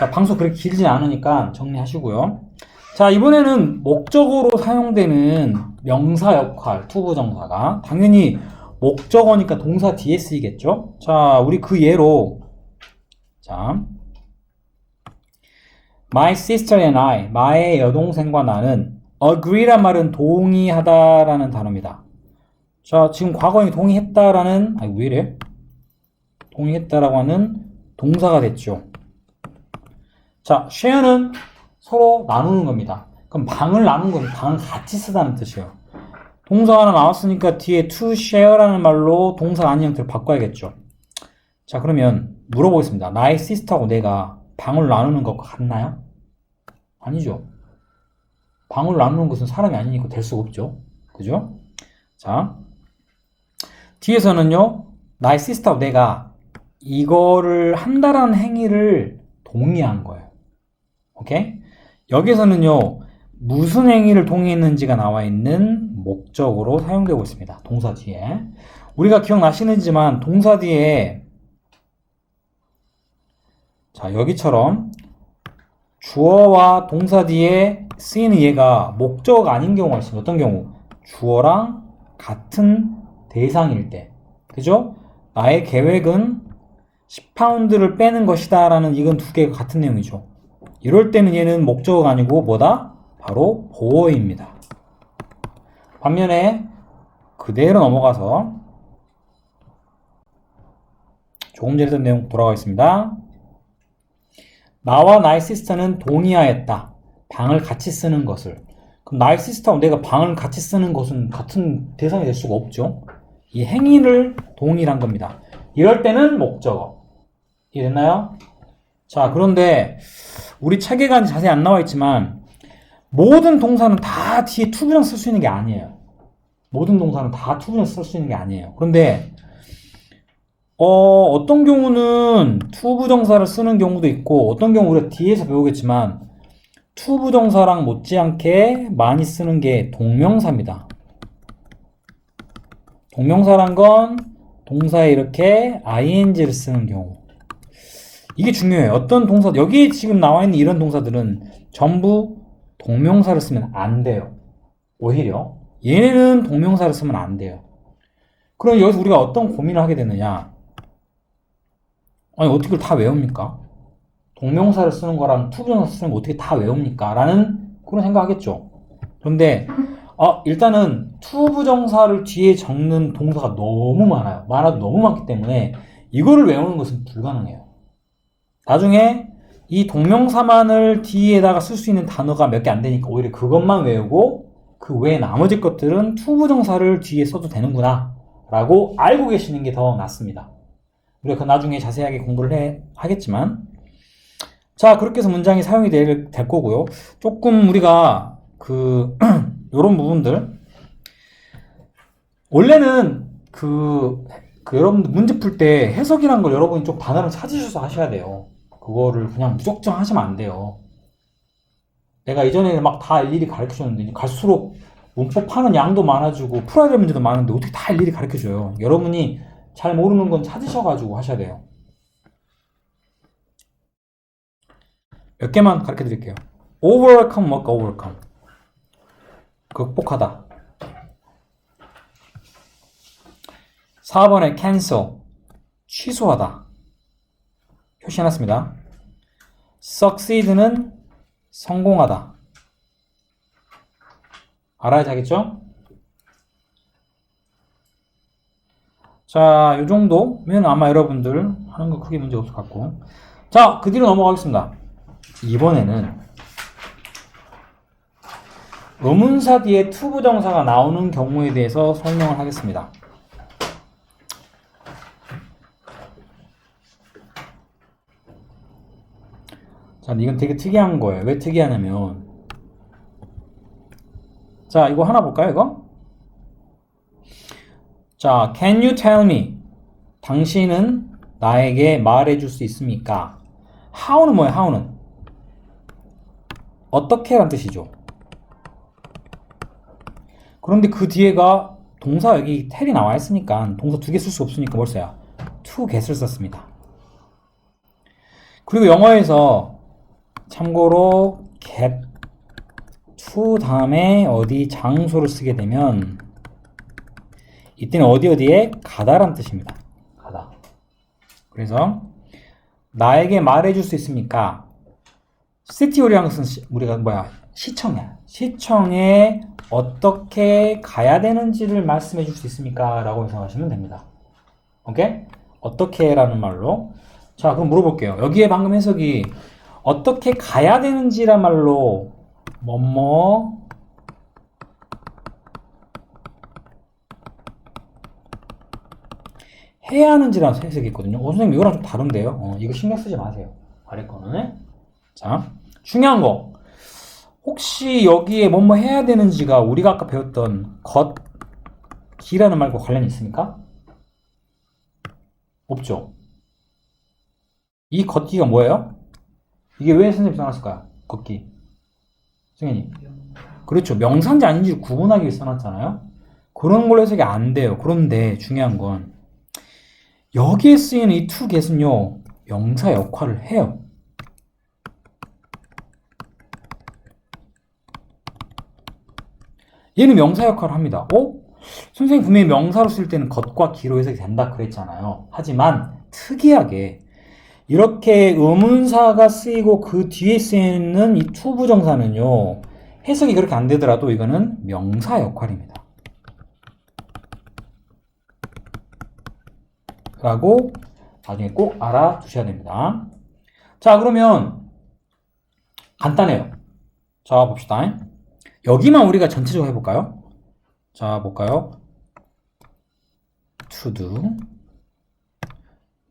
자, 방송 그렇게 길진 않으니까 정리하시고요. 자, 이번에는 목적어로 사용되는 명사 역할, 투부정사가 당연히 목적어니까 동사 뒤에 쓰이겠죠? 자, 우리 그 예로 자, My sister and I, 나의 여동생과 나는 agree란 말은 동의하다라는 단어입니다. 자, 지금 과거에 동의했다라는 아니 왜 이래? 동의했다라고 하는 동사가 됐죠. 자, share는 서로 나누는 겁니다. 그럼 방을 나누는 건 방을 같이 쓰다는 뜻이에요. 동사가 하나 나왔으니까 뒤에 to share라는 말로 동사 아닌 형태를 바꿔야겠죠. 자, 그러면 물어보겠습니다. 나의 시스터하고 내가 방을 나누는 것과 같나요? 아니죠. 방을 나누는 것은 사람이 아니니까 될 수가 없죠. 그죠? 자, 뒤에서는요, 나의 시스터하고 내가 이거를 한다라는 행위를 동의한 거예요. 오케이? 여기서는요, 무슨 행위를 동의했는지가 나와 있는 목적으로 사용되고 있습니다. 동사 뒤에. 우리가 기억나시는지만 동사 뒤에 자, 여기처럼 주어와 동사 뒤에 쓰이는 얘가 목적어가 아닌 경우가 있습니다. 어떤 경우? 주어랑 같은 대상일 때. 그죠? 나의 계획은 10파운드를 빼는 것이다 라는 이건 두 개가 같은 내용이죠. 이럴 때는 얘는 목적어가 아니고 뭐다? 바로 보어입니다. 반면에 그대로 넘어가서 조금 전에 했던 내용 돌아가겠습니다. 나와 나의 시스터는 동의하였다. 방을 같이 쓰는 것을. 그럼 나의 시스터와 내가 방을 같이 쓰는 것은 같은 대상이 될 수가 없죠. 이 행위를 동의한 겁니다. 이럴 때는 목적어. 이해됐나요? 자, 그런데 우리 책에가 자세히 안 나와 있지만 모든 동사는 다 뒤에 투부정 쓸 수 있는 게 아니에요. 모든 동사는 다 투부정 쓸 수 있는 게 아니에요. 그런데 어, 어떤 경우는 투부정사를 쓰는 경우도 있고 어떤 경우 우리가 뒤에서 배우겠지만 투부정사랑 못지않게 많이 쓰는 게 동명사입니다. 동명사란 건 동사에 이렇게 ing를 쓰는 경우. 이게 중요해요. 어떤 동사, 여기 지금 나와 있는 이런 동사들은 전부 동명사를 쓰면 안 돼요. 오히려. 얘네는 동명사를 쓰면 안 돼요. 그럼 여기서 우리가 어떤 고민을 하게 되느냐. 아니, 어떻게 그걸 다 외웁니까? 동명사를 쓰는 거랑 투부정사 쓰는 거 어떻게 다 외웁니까? 라는 그런 생각 하겠죠. 그런데, 아, 일단은 투부정사를 뒤에 적는 동사가 너무 많아요. 많아도 너무 많기 때문에 이거를 외우는 것은 불가능해요. 나중에 이 동명사만을 뒤에다가 쓸 수 있는 단어가 몇 개 안 되니까 오히려 그것만 외우고 그 외에 나머지 것들은 투부정사를 뒤에 써도 되는구나 라고 알고 계시는 게 더 낫습니다. 우리가 그 나중에 자세하게 공부를 해, 하겠지만 자 그렇게 해서 문장이 사용이 될, 될 거고요. 조금 우리가 그 요런 부분들 원래는 그, 그 여러분들 문제 풀 때 해석이란 걸 여러분이 좀 단어를 찾으셔서 하셔야 돼요. 그거를 그냥 무작정 하시면 안 돼요. 내가 이전에는 막 다 일일이 가르쳐 줬는데 갈수록 문법 하는 양도 많아지고 풀어야 될 문제도 많은데 어떻게 다 일일이 가르쳐 줘요. 여러분이 잘 모르는 건 찾으셔가지고 하셔야 돼요. 몇 개만 가르쳐 드릴게요. overcome overcome 극복하다 4번에 cancel 취소하다 표시해놨습니다. succeed는 성공하다. 알아야지 하겠죠? 자, 이 정도면 아마 여러분들 하는 거 크게 문제 없을 것 같고. 자, 그 뒤로 넘어가겠습니다. 이번에는 의문사 뒤에 투부정사가 나오는 경우에 대해서 설명을 하겠습니다. 자, 이건 되게 특이한 거예요. 왜 특이하냐면, 자, 이거 하나 볼까요, 이거? 자, can you tell me? 당신은 나에게 말해 줄 수 있습니까? how는 뭐예요, how는? 어떻게 란 뜻이죠. 그런데 그 뒤에가 동사 여기 텔이 나와 있으니까 동사 두 개 쓸 수 없으니까 뭘 써요? to get을 썼습니다. 그리고 영어에서 참고로 get to 다음에 어디 장소를 쓰게 되면 이때는 어디 어디에 가다란 뜻입니다. 가다. 그래서 나에게 말해줄 수 있습니까? 시티 오리앙스는 시- 우리가 뭐야 시청이야. 시청에 어떻게 가야 되는지를 말씀해 줄 수 있습니까? 라고 해석하시면 됩니다. 오케이? 어떻게 라는 말로 자 그럼 물어볼게요. 여기에 방금 해석이 어떻게 가야 되는지란 말로 뭐뭐 해야 하는지라는 해석이 있거든요. 어, 선생님 이거랑 좀 다른데요. 어, 이거 신경 쓰지 마세요. 아래 거는. 자, 중요한 거. 혹시 여기에 뭐뭐 해야 되는지가 우리가 아까 배웠던 것, 기라는 말과 관련이 있습니까? 없죠. 이 걷기가 뭐예요? 이게 왜 선생님 써놨을까요? 걷기. 선생님. 그렇죠. 명사인지 아닌지 구분하기 위해 써놨잖아요. 그런 걸로 해석이 안 돼요. 그런데 중요한 건 여기에 쓰이는 이 to get은요, 명사 역할을 해요. 얘는 명사 역할을 합니다. 어? 선생님 분명히 명사로 쓸 때는 것과 기로 해석이 된다 그랬잖아요. 하지만 특이하게 이렇게 의문사가 쓰이고 그 뒤에 쓰이는 이 to 부정사는요, 해석이 그렇게 안 되더라도 이거는 명사 역할입니다. 라고 나중에 꼭 알아두셔야 됩니다. 자, 그러면 간단해요. 자, 봅시다. 여기만 우리가 전체적으로 해볼까요? 자, 볼까요? to do,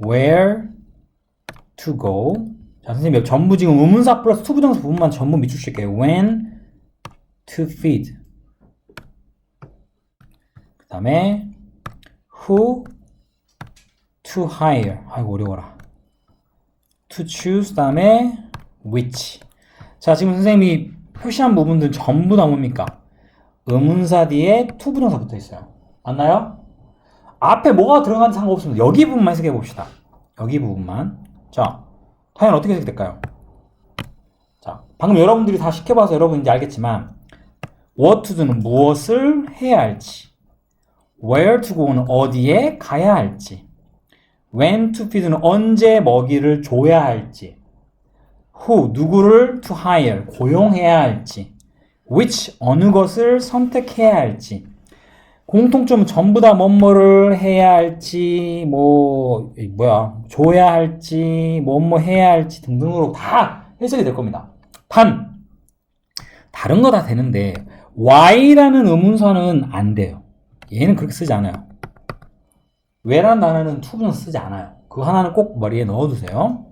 where to go. 자, 선생님 전부 지금 의문사 플러스 to 부정사 부분만 전부 밑줄칠게요. when to feed. 그 다음에 who to hire. 아이고 어려워라. to choose 다음에 which. 자 지금 선생님이 표시한 부분들 전부 다 뭡니까? 의문사 뒤에 to 부정사 붙어 있어요. 맞나요? 앞에 뭐가 들어간지 상관없습니다. 여기 부분만 해석해 봅시다. 여기 부분만. 자, 과연 어떻게 해석될까요? 자, 방금 여러분들이 다 시켜봐서 여러분인지 알겠지만 what to do는 무엇을 해야 할지 where to go는 어디에 가야 할지 when to feed는 언제 먹이를 줘야 할지, who 누구를 to hire 고용해야 할지, which 어느 것을 선택해야 할지, 공통점은 전부 다 뭐뭐를 해야 할지, 뭐이 뭐야 줘야 할지, 뭐뭐 해야 할지 등등으로 다 해석이 될 겁니다. 단 다른 거 다 되는데 why라는 의문사는 안 돼요. 얘는 그렇게 쓰지 않아요. 왜라는 단어는 투부정 쓰지 않아요. 그 하나는 꼭 머리에 넣어두세요.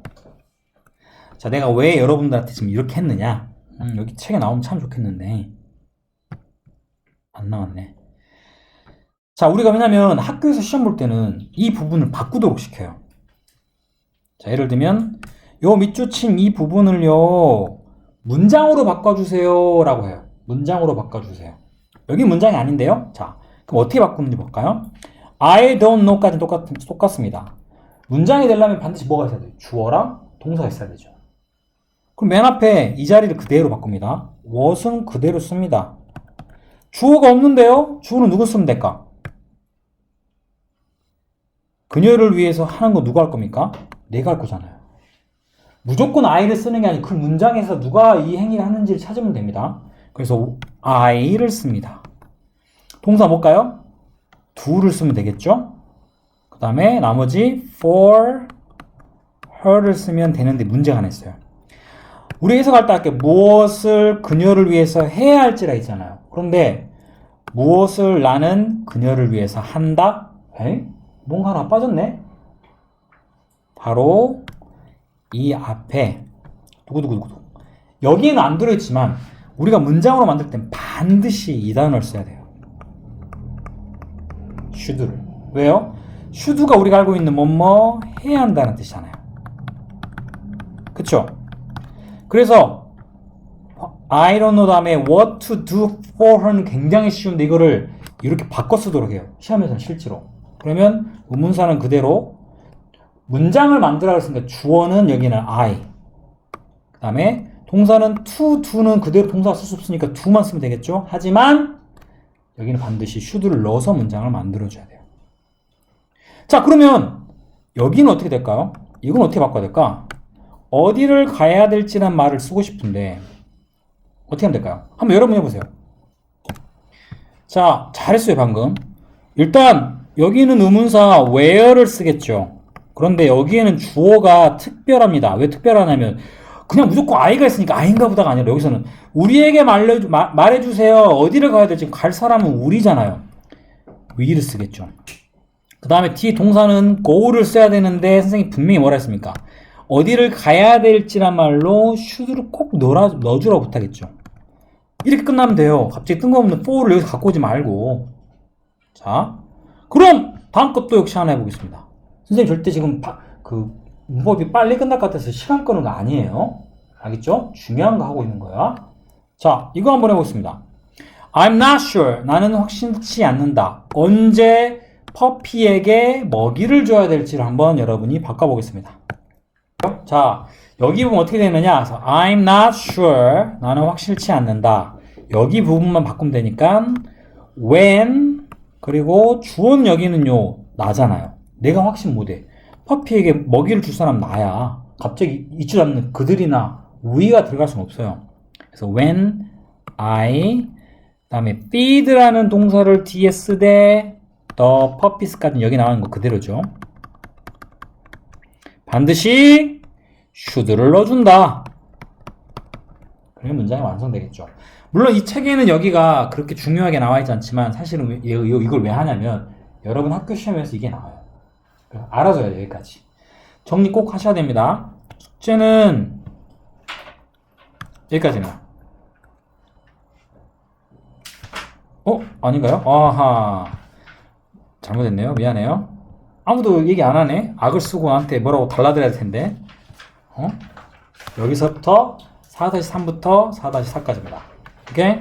자, 내가 왜 여러분들한테 지금 이렇게 했느냐? 음, 여기 책에 나오면 참 좋겠는데 안 나왔네. 자, 우리가 왜냐면 학교에서 시험 볼 때는 이 부분을 바꾸도록 시켜요. 자, 예를 들면 요 밑줄 친 이 부분을요 문장으로 바꿔주세요 라고 해요. 문장으로 바꿔주세요. 여기 문장이 아닌데요. 자, 그럼 어떻게 바꾸는지 볼까요? I don't know까지 똑같, 똑같습니다. 문장이 되려면 반드시 뭐가 있어야 돼요? 주어랑 동사가 있어야 되죠. 그럼 맨 앞에 이 자리를 그대로 바꿉니다. what은 그대로 씁니다. 주어가 없는데요? 주어는 누구 쓰면 될까? 그녀를 위해서 하는 거 누가 할 겁니까? 내가 할 거잖아요. 무조건 I를 쓰는 게 아니고 그 문장에서 누가 이 행위를 하는지를 찾으면 됩니다. 그래서 I를 씁니다. 동사 뭘까요? do를 쓰면 되겠죠? 그 다음에 나머지 for her를 쓰면 되는데 문제가 하나 있어요. 우리 해석할 때 할게 무엇을 그녀를 위해서 해야 할지라 있잖아요. 그런데 무엇을 나는 그녀를 위해서 한다? 에이? 뭔가 하나 빠졌네? 바로 이 앞에 두구두구두구 여기에는 안 들어있지만 우리가 문장으로 만들 땐 반드시 이 단어를 써야 돼요. should를. 왜요? should가 우리가 알고 있는 뭐뭐 해야 한다는 뜻이잖아요. 그쵸? 그래서 I don't know 다음에 what to do for her는 굉장히 쉬운데 이거를 이렇게 바꿔 쓰도록 해요. 시험에서는 실제로. 그러면 의문사는 그대로 문장을 만들어 그랬으니까 주어는 여기는 I. 그 다음에 동사는 to, do는 그대로 동사가 쓸수 없으니까 do만 쓰면 되겠죠? 하지만 여기는 반드시 should를 넣어서 문장을 만들어줘야 돼요. 자, 그러면 여기는 어떻게 될까요? 이건 어떻게 바꿔야 될까? 어디를 가야 될지란 말을 쓰고 싶은데 어떻게 하면 될까요? 한번 여러분 해보세요. 자, 잘했어요, 방금. 일단 여기는 의문사 where를 쓰겠죠. 그런데 여기에는 주어가 특별합니다. 왜 특별하냐면 그냥 무조건 아이가 있으니까 아인가 보다가 아니라 여기서는 우리에게 마- 말해주세요. 어디를 가야 될지 갈 사람은 우리잖아요. we를 쓰겠죠. 그 다음에 뒤 동사는 go를 써야 되는데 선생님이 분명히 뭐라 했습니까? 어디를 가야 될지란 말로 should를 꼭 넣어라, 넣어주라고 부탁했죠. 이렇게 끝나면 돼요. 갑자기 뜬금없는 for를 여기서 갖고 오지 말고. 자, 그럼 다음 것도 역시 하나 해보겠습니다. 선생님 절대 지금 바- 그 문법이 빨리 끝날 것 같아서 시간 끄는 거 아니에요. 알겠죠? 중요한 거 하고 있는 거야. 자, 이거 한번 해보겠습니다. I'm not sure. 나는 확신치 않는다. 언제 퍼피에게 먹이를 줘야 될지를 한번 여러분이 바꿔보겠습니다. 자, 여기 부분 어떻게 되느냐? I'm not sure. 나는 확실치 않는다. 여기 부분만 바꾸면 되니까 when 그리고 주어는 여기는요 나잖아요. 내가 확신 못해. 퍼피에게 먹이를 줄 사람 나야. 갑자기 있지도 않는 그들이나 우리가 들어갈 수는 없어요. 그래서 when I 그다음에 feed라는 동사를 뒤에 쓰되 the puppies까지 여기 나오는 거 그대로죠. 반드시 should를 넣어준다. 그러면 문장이 완성되겠죠. 물론 이 책에는 여기가 그렇게 중요하게 나와 있지 않지만 사실은 이걸 왜 하냐면 여러분 학교 시험에서 이게 나와요. 알아줘야 돼요, 여기까지. 정리 꼭 하셔야 됩니다. 숙제는 여기까지입니다. 어? 아닌가요? 아하. 잘못했네요. 미안해요. 아무도 얘기 안 하네. 악을 쓰고 나한테 뭐라고 달라드려야 될 텐데. 어? 여기서부터 4-3부터 4-4까지입니다. 오케이?